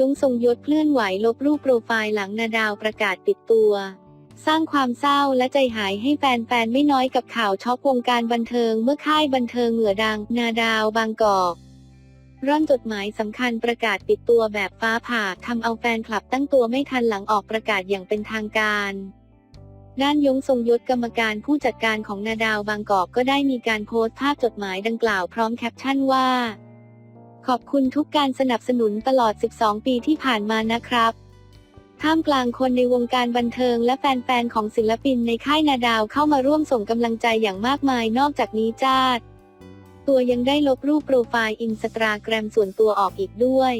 ยงทรงยศเคลื่อนไหวลบรูปโปรไฟล์หลังนาดาวประกาศปิดตัว สร้างความเศร้าและใจหายให้แฟนๆ ไม่น้อยกับข่าวช็อกวงการบันเทิงเมื่อค่ายบันเทิงเหงื่อดัง นาดาวบางกอกร่อนจดหมายสำคัญประกาศปิดตัวแบบฟ้าผ่าทำเอาแฟนคลับตั้งตัวไม่ทันหลังออกประกาศอย่างเป็นทางการด้านยงทรงยศกรรมการผู้จัดการของนาดาวบางกอกก็ได้มีการโพสต์ภาพจดหมายดังกล่าวพร้อมแคปชั่นว่า ขอบคุณทุกการสนับสนุนตลอด 12 ปีที่ผ่านมานะครับ ท่ามกลางคนในวงการบันเทิงและแฟนๆ ของศิลปินในค่ายนาดาวเข้ามาร่วมส่งกำลังใจอย่างมากมายนอกจากนี้จ้าตัวยังได้ลบรูปโปรไฟล์อินสตาแกรมส่วนตัวออกอีกด้วย